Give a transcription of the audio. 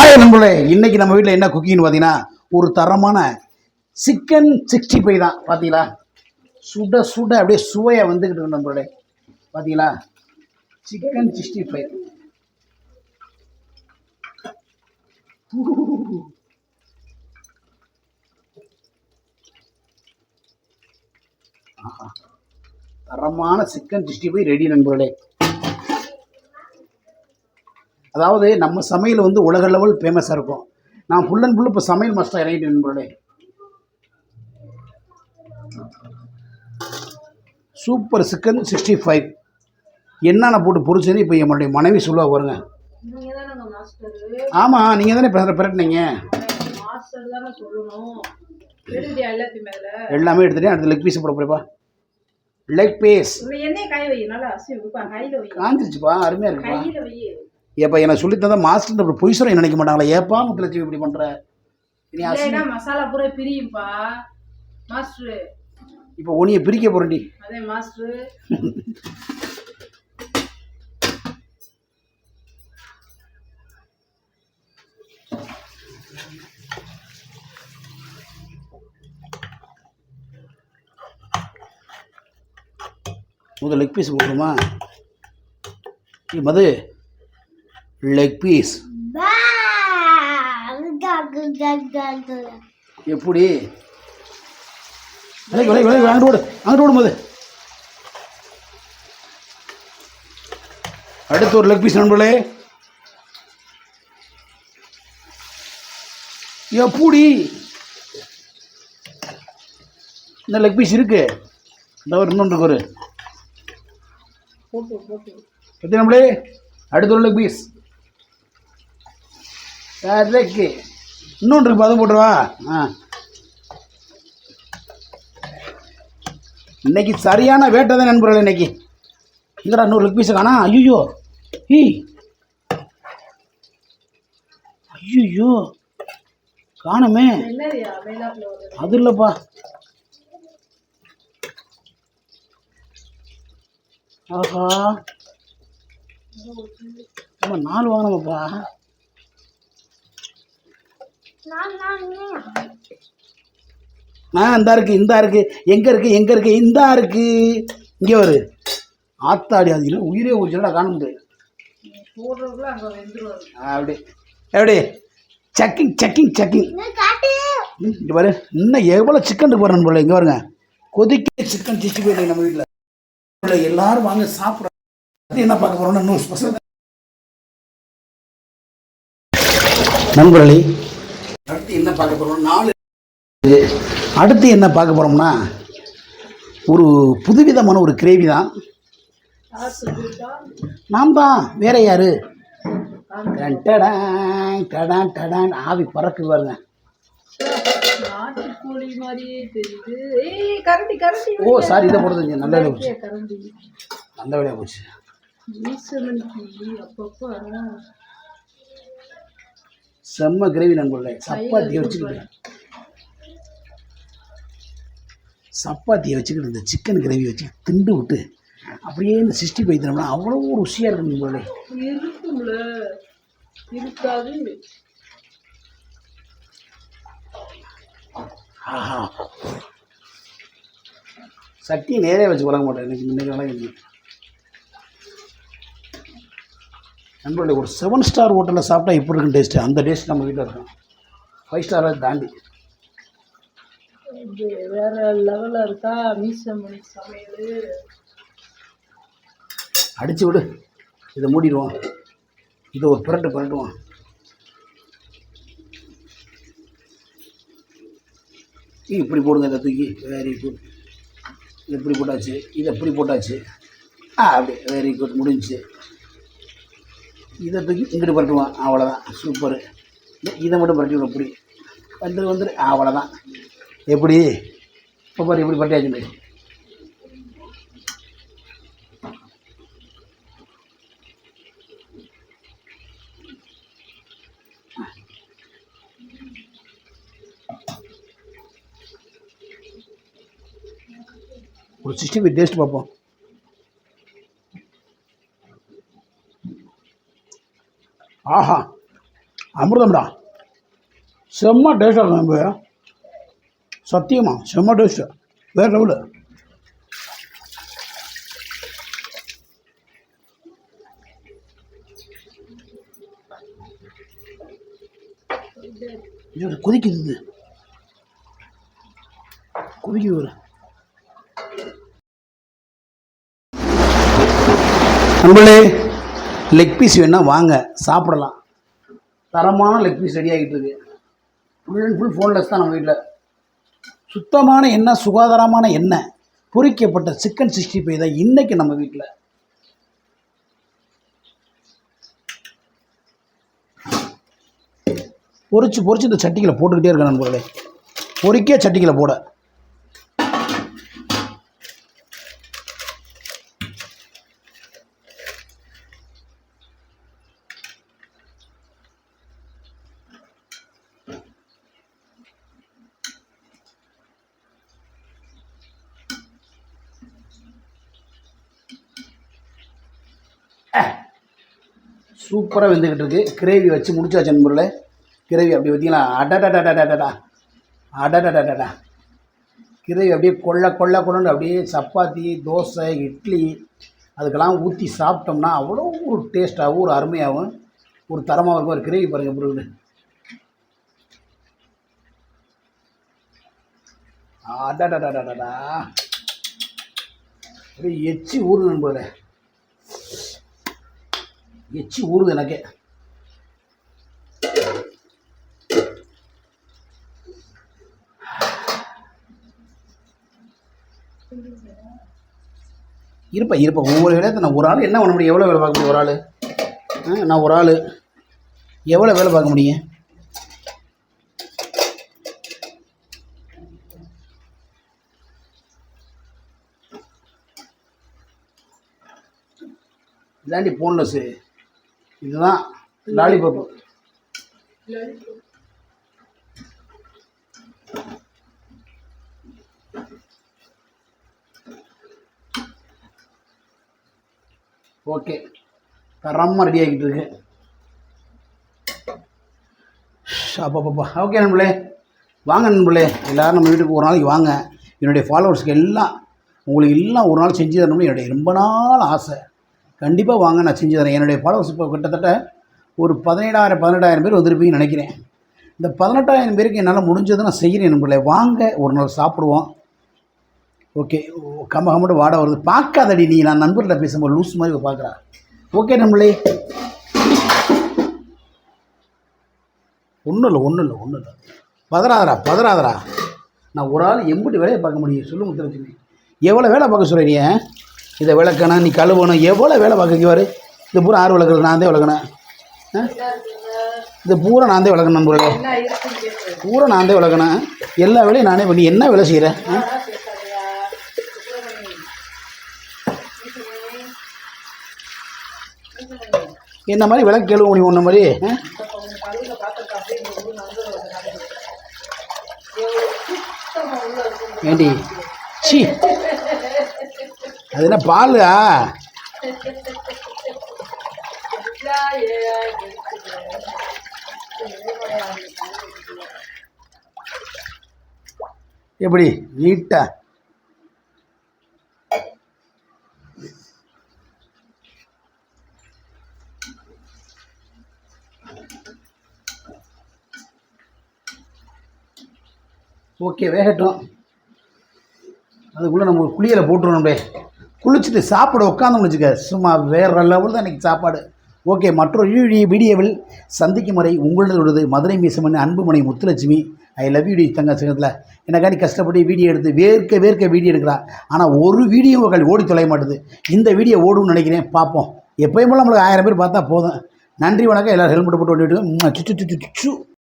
Hi நண்பர்களே இன்னைக்கு நம்ம வீட்டில் என்ன குக்கிங்னு பார்த்தீங்கன்னா ஒரு தரமான சிக்கன் சிக்ஸ்டி ஃபைவ் தான். பார்த்தீங்களா சுட சுட அப்படியே சுவையாக வந்துக்கிட்டு இருக்கு நண்பர்களே. பார்த்தீங்களா சிக்கன் சிக்ஸ்டி ஃபைவ் தரமான சிக்கன் சிக்ஸ்டி ஃபைவ் ரெடி நண்பர்களே. அதாவது நம்ம சமையல் வந்து உலக லெவல் ஃபேமஸாக இருக்கும். நான் ஃபுல் அண்ட் ஃபுல் இப்போ சமையல் மாஸ்டர் இறங்கிட்டு நண்பர்களே. சூப்பர் சிக்கன் சிக்ஸ்டி ஃபைவ் என்னென்ன போட்டு பொரிச்சது இப்போ என்னுடைய மனைவி சொல்லுவா மாஸ்டர் ஆமாம் நீங்கள் தானே பிற பிறட்டினீங்க எல்லாமே எடுத்துகிட்டேன் அடுத்து லெக் பீஸ் போட போகிறப்பா லெக் பீஸ் காஞ்சிருச்சுப்பா அருமையாக இருக்குப்பா. ஏப்பா எனக்கு சொல்லி தந்தா மாஸ்டர் அப்புறம் பொய் சொல்ல நினைக்க மாட்டாங்களா? ஏப்பா முத்துலட்சுமி இப்படி அசி இல்லைன்னா மசாலா பூரா பிரியும்பா. மாஸ்டர். இப்போ ஒனியை பிரிக்க போகிறேன்டி அதே மாஸ்டர். முதல் லெக் பீஸ் ஏய் மது. லெக் பீஸ் எப்படி? அங்கிட்டு ஓடு. அங்கிட்டு ஓடும் மது அடுத்து ஒரு லெக் பீஸ் நண்பர்களே. எப்படி? இந்த லெக் பீஸ் இருக்கு. இந்த ஒரு இன்னொன்று ஒரு. எத்தனை நம்மளே அடுத்த ஒரு லெக் பீஸ் லெக்கு இன்னொன்று இருக்கு அதுவும் போட்டுருவா? ஆ. இன்னைக்கு சரியான வேட்டை தான் நண்பர்கள் இன்னைக்கு. இங்கடா இன்னொரு லெக் பீஸை காணா? ஐயோ ஈ ஐயோ காணுமே. அது இல்லைப்பா ஆஹா நாலு வாங்கினோம்ப்பா. ஆ இந்தா இருக்கு இந்தா இருக்கு எங்க இருக்கு எங்க இருக்கு இந்தா இருக்கு. இங்கே வரு. ஆத்தாடி அது இல்லை உயிரே ஊச்சலடா காண முடியாது அப்படி. எப்படி? செக்கிங் செக்கிங் செக்கிங் இங்கே பாரு. இன்னும் எவ்வளோ சிக்கன் இருக்கு பாருங்க போல இங்கே பாருங்க. கொதிக்க சிக்கன் சிக்ஸ்டி ஃபைவ் நம்ம வீட்டில். எல்லாரும் வாங்க சாப்பிட்றோம். என்ன பார்க்க போகிறோம்னா இன்னும் ஸ்பெஷல் நண்பர்களே அடுத்து என்ன பார்க்க போகிறோம் நாலு. அடுத்து என்ன பார்க்க போகிறோம்னா ஒரு புதுவிதமான ஒரு கிரேவி தான். நாம் தான். வேற யாரு? டடான், டடான் டடான். ஆவி பறக்கு பாருங்க. ஓ சாரி இதை போடுறது நல்ல வேலையா போச்சு. நல்ல வேலையா போச்சு. செம்ம கிரேவி நண்பர்களே சப்பாத்தியை வச்சுக்கிட்டு சப்பாத்தியை வச்சுக்கிட்டு இந்த சிக்கன் கிரேவி வச்சு திண்டு விட்டு அப்படியே இந்த சிக்ஸ்டி ஃபைவ் தினம்னா அவ்வளோ ருசியாக இருக்கும் இருக்காது. ஆஹா. சட்டி நேரே வச்சு வழங்க மாட்டேன். எனக்கு முன்னாடி வழங்க நண்பர்களே ஒரு செவன் ஸ்டார் ஹோட்டலில் சாப்பிட்டா இப்படி இருக்கும் டேஸ்ட்டு அந்த டேஸ்ட் நம்ம வீட்டில் இருக்கும். ஃபைவ் ஸ்டாரை தாண்டி. இது வேற லெவல்ல இருக்கா? மீசமணி சமையல். அடிச்சு விடு. இதை மூடிடுவோம். இதை ஒரு புரட்டு புரட்டுவோம். இப்படி போடுங்க இதை தூக்கி. வெரி குட் இது இப்படி போட்டாச்சு? இதை இப்படி போட்டாச்சு? ஆ அப்படி. வெரி குட் முடிஞ்சுச்சு. இதை தூக்கி இங்கிட்டு புரட்டுவோம் அவ்வளோதான் சூப்பரு இதை மட்டும் புரட்டி விடும் இப்படி வந்துரு வந்துரு. அவ்வளோதான் எப்படி? இப்போ பாரு இப்படி பட்டியாச்சு ஒரு சிக்ஸ்டி ஃபைவ் டேஸ்ட் பார்ப்போம் ஆஹா அமிர்தம்டா. செம்ம டேஸ்டாக இருக்கும் நம்ப சத்தியமா செம்ம டேஸ்ட்டு வேறு லெவலு கொதிக்குது இது. கொதிக்குது ஒரு லெக் பீஸ் வேணால் வாங்க சாப்பிடலாம். தரமான லெக் பீஸ் ரெடி ஆகிட்டு இருக்கு. ஃபுல் அண்ட் ஃபுல் ஃபோன்லெஸ் தான் நம்ம வீட்டில் சுத்தமான எண்ணெய் சுகாதாரமான எண்ணெய் பொறிக்கப்பட்ட சிக்கன் சிக்ஸ்டி ஃபைவ் தான் இன்றைக்கி நம்ம வீட்டில் பொறிச்சு பொரிச்சு இந்த சட்டிகளை போட்டுக்கிட்டே இருக்கேன் நண்பர்களே. பொறிக்க சட்டிகளை போட. சூப்பராக வெந்துக்கிட்டு இருக்குது கிரேவி வச்சு முடிச்சாச்சு நண்பர்களே. கிரேவி அப்படி பார்த்தீங்களா அடடடடடடா. அடடடடடா கிரேவி அப்படியே கொள்ள கொள்ள கொண்டு அப்படியே சப்பாத்தி தோசை இட்லி அதுக்கெல்லாம் ஊற்றி சாப்பிட்டோம்னா அவ்வளோ ஒரு டேஸ்ட்டாகவும் ஒரு அருமையாகவும் ஒரு தரமாக இருக்கும். ஒரு கிரேவி பாருங்கள் எப்படி இருக்குன்னு. அடடடடடடா. அப்படியே எச்சி ஊர் நண்பர்களே. எச்சி ஊறுது எனக்கே. இருப்பா இருப்பா. ஒவ்வொரு வேலையை நான் ஒரு ஆள் என்ன பண்ண முடியும்? எவ்வளோ வேலை பார்க்க முடியும் ஒரு ஆள்? ஆ, நான் ஒரு ஆள். எவ்வளோ வேலை பார்க்க முடியும்? இதாண்டி போன்லெஸ்ஸு இதுதான் லாலிபப்பு ஓகே தரமாக ரெடி ஆகிட்டு இருக்கு. அப்பப்பப்பா. ஓகே நண்பளே வாங்க நண்பளே எல்லோரும் நம்ம வீட்டுக்கு ஒரு நாளைக்கு வாங்க. என்னுடைய ஃபாலோவர்ஸ்க்கு எல்லாம் உங்களுக்கு எல்லாம் ஒரு நாள் செஞ்சு தரணும்னு என்னுடைய ரொம்ப நாள் ஆசை. கண்டிப்பாக வாங்க நான் செஞ்சு தரேன். என்னுடைய ஃபாலோவர்ஸ் இப்போ கிட்டத்தட்ட ஒரு பதினேழாயிரம் பதினெட்டாயிரம் பேர் வந்திருப்பீங்கன்னு நினைக்கிறேன். இந்த பதினெட்டாயிரம் பேருக்கு என்னால் முடிஞ்சதை நான் செய்கிறேன் நண்பர்களே. வாங்க ஒரு நாள் சாப்பிடுவோம். ஓகே கம்ப கம்மட்டு வாட வருது. பார்க்காதடி நீ நான் நண்பர்கிட்ட பேசும்போது லூஸ் மாதிரி பார்க்குறா. ஓகே நம்மளே ஒன்றும் இல்லை ஒன்றும் இல்லை ஒன்றும் இல்லை. பதறாதரா பதறாதரா நான் ஒரு ஆள் எம்பிட்டு வேலையை பார்க்க முடியும். சொல்லு முத்தலட்சுமி எவ்வளோ வேலை பார்க்க சொல்கிறீங்க இதை விளக்கணும் நீ கழுவணும். எவ்வளோ வேலை பார்க்குவார் இது பூரா ஆறு விளக்குறது நான் தான் விளக்கினேன். ஆ? இது பூரா நான் தான் விளக்கணும் நண்பர்களே. பூரா நான் தான் விளக்கினேன். எல்லா வேலையும் நானே பண்ணி என்ன வேலை செய்கிறேன் ஆ? என்ன மாதிரி விளக்கு கழுவ முடியும் ஒன்று மாதிரி? ஆ? ஏண்டி? சி. அது என்ன பாலா எப்படி? நீட்டா ஓகே வேகட்டும். அதுக்குள்ளே நம்ம குளியலை போட்டுருவோம் அப்படியே குளிச்சுட்டு சாப்பிட உட்காந்து முடிச்சுக்க சும்மா வேற லெவல் தான் இன்றைக்கி சாப்பாடு. ஓகே மற்றொரு வீடியோவில் சந்திக்கும் முறை உங்களது Madurai மீசமன் Anbumani Muthulakshmi. I love you D தங்க சங்கத்தில். எனக்காண்டி கஷ்டப்பட்டு வீடியோ எடுத்து வேர்க்க வேர்க்க வீடியோ எடுக்கிறான். ஆனால் ஒரு வீடியோ உங்கள் ஓடி தொலைய மாட்டுது. இந்த வீடியோ ஓடும்னு நினைக்கிறேன். பார்ப்போம். எப்போயும் போல நம்மளுக்கு ஆயிரம் பேர் பார்த்தா போதும். நன்றி வணக்கம். எல்லோரும் ஹெல்மெட் போட்டு ஓடிட்டு சுச்சு